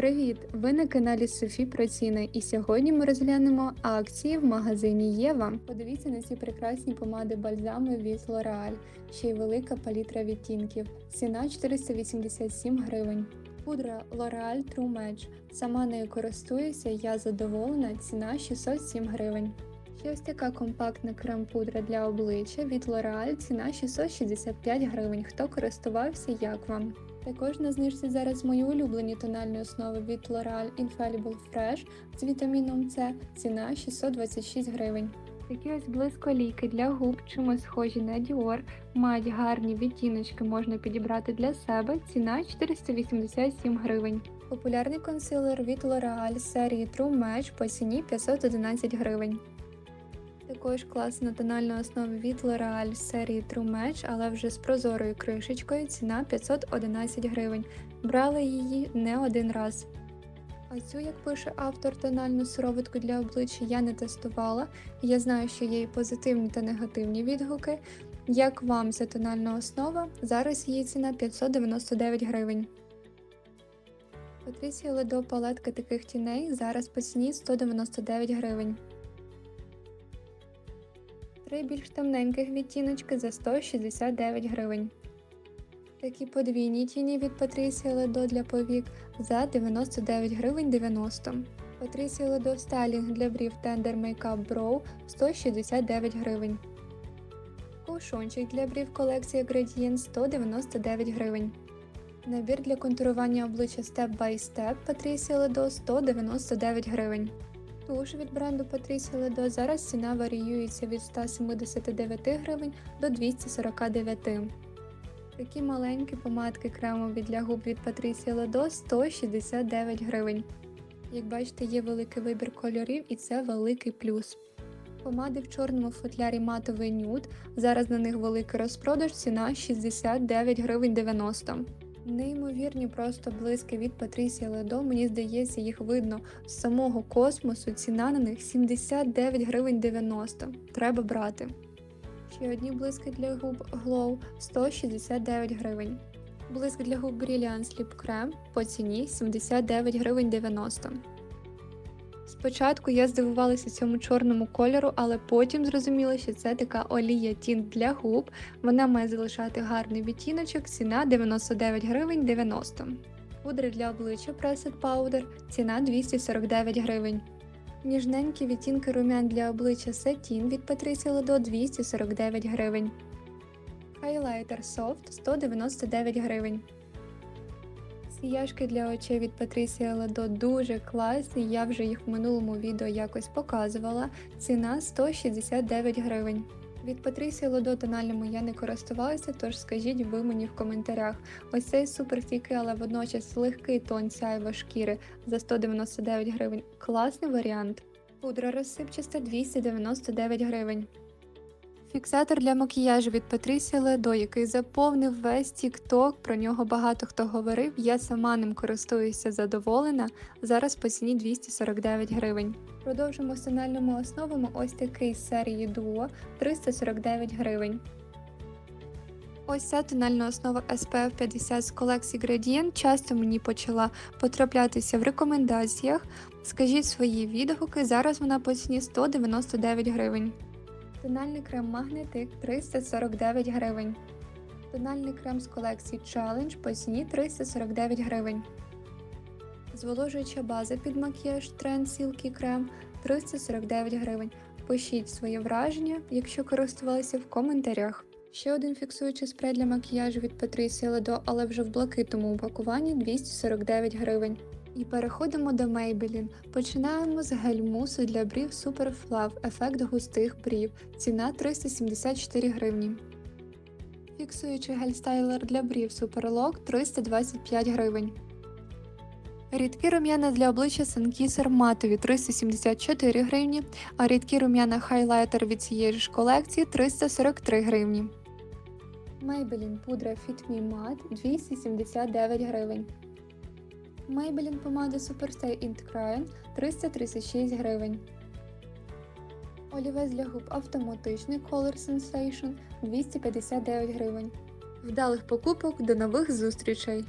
Привіт! Ви на каналі Софі про ціни, і сьогодні ми розглянемо акції в магазині Єва. Подивіться на ці прекрасні помади бальзами від L'Oreal, ще й велика палітра відтінків. Ціна 487 гривень. Пудра L'Oreal True Match. Сама нею користуюся, я задоволена. Ціна 607 гривень. Ще ось така компактна крем-пудра для обличчя від L'Oreal, ціна 665 гривень. Хто користувався, як вам? Також на знижці зараз мої улюблені тональні основи від L'Oreal Infallible Fresh з вітаміном С, ціна 626 гривень. Такі ось блисколіки для губ, чимось схожі на Dior, мають гарні відтіночки, можна підібрати для себе, ціна 487 гривень. Популярний консилер від L'Oreal серії True Match по ціні 511 гривень. Також класна тональна основа від L'Oreal з серії True Match, але вже з прозорою кришечкою, ціна 511 гривень. Брала її не один раз. А цю, як пише автор, тональну сироватку для обличчя я не тестувала. Я знаю, що є і позитивні та негативні відгуки. Як вам ця тональна основа? Зараз її ціна 599 гривень. Патрісія Ледо палетка таких тіней зараз по ціні 199 гривень. Три більш темненьких відтіночки за 169 гривень. Такі подвійні тіні від Patricia Ледо для повік за 99 гривень 90. Patricia Ледо стайлінг для брів Tender Makeup Brow 169 гривень. Ковшончик для брів колекція Gradient 199 гривень. Набір для контурування обличчя Step by Step Patricia Ледо 199 гривень. Туш від бренду Patricia Ледо зараз ціна варіюється від 179 гривень до 249. Такі маленькі помадки кремові для губ від Patricia Ледо 169 гривень. Як бачите, є великий вибір кольорів і це великий плюс. Помади в чорному футлярі матовий нюд. Зараз на них великий розпродаж, ціна 69 гривень 90. Неймовірні просто блиски від Патрісія Ледо, мені здається, їх видно з самого космосу. Ціна на них 79 гривень 90. Треба брати. Ще одні блиски для губ Glow 169 гривень. Блиск для губ Brilliant Sleep Creme по ціні 79 гривень 90. Спочатку я здивувалася цьому чорному кольору, але потім зрозуміла, що це така олія тінт для губ. Вона має залишати гарний відтіночок, ціна 99 гривень 90. Пудри для обличчя Pressed Powder, ціна 249 гривень. Ніжненькі відтінки румян для обличчя Satin від Patricia Ледо 249 гривень. Хайлайтер Soft 199 гривень. Сіяшки для очей від Patricia Ледо дуже класні, я вже їх в минулому відео якось показувала. Ціна 169 гривень. Від Patricia Ледо тональними я не користувалася, тож скажіть ви мені в коментарях. Ось цей суперфікий, але водночас легкий тон сяйва шкіри за 199 гривень. Класний варіант. Пудра розсипчаста 299 гривень. Фіксатор для макіяжу від Patricia Ледо, який заповнив весь TikTok, про нього багато хто говорив. Я сама ним користуюся задоволена. Зараз по ціні 249 гривень. Продовжимо з тональними основами ось такий з серії Duo 349 гривень. Ось ця тональна основа SPF 50 з колекції Gradient часто мені почала потраплятися в рекомендаціях. Скажіть свої відгуки, зараз вона по ціні 199 гривень. Тональний крем Магнетик 349 гривень. Тональний крем з колекції Challenge по ціні 349 гривень. Зволожуюча база під макіяж Trend Silky Крем 349 гривень. Пишіть своє враження, якщо користувалися в коментарях. Ще один фіксуючий спрей для макіяжу від Patricia Ледо, але вже в блакитному упакуванні 249 гривень. І переходимо до Maybelline. Починаємо з гель-мусу для брів Super Fluff, ефект густих брів. Ціна 374 гривні. Фіксуючий гель-стайлер для брів Super Lock 325 гривень. Рідкі рум'яна для обличчя Sunkiser матові 374 гривні, а рідкі рум'яна хайлайтер від цієї ж колекції 343 гривні. Maybelline пудра Fit Me Matte 279 гривень. Maybelline помада Superstay Int Crayon 336 гривень. Олівець для губ автоматичний Color Sensation 259 гривень. Вдалих покупок до нових зустрічей!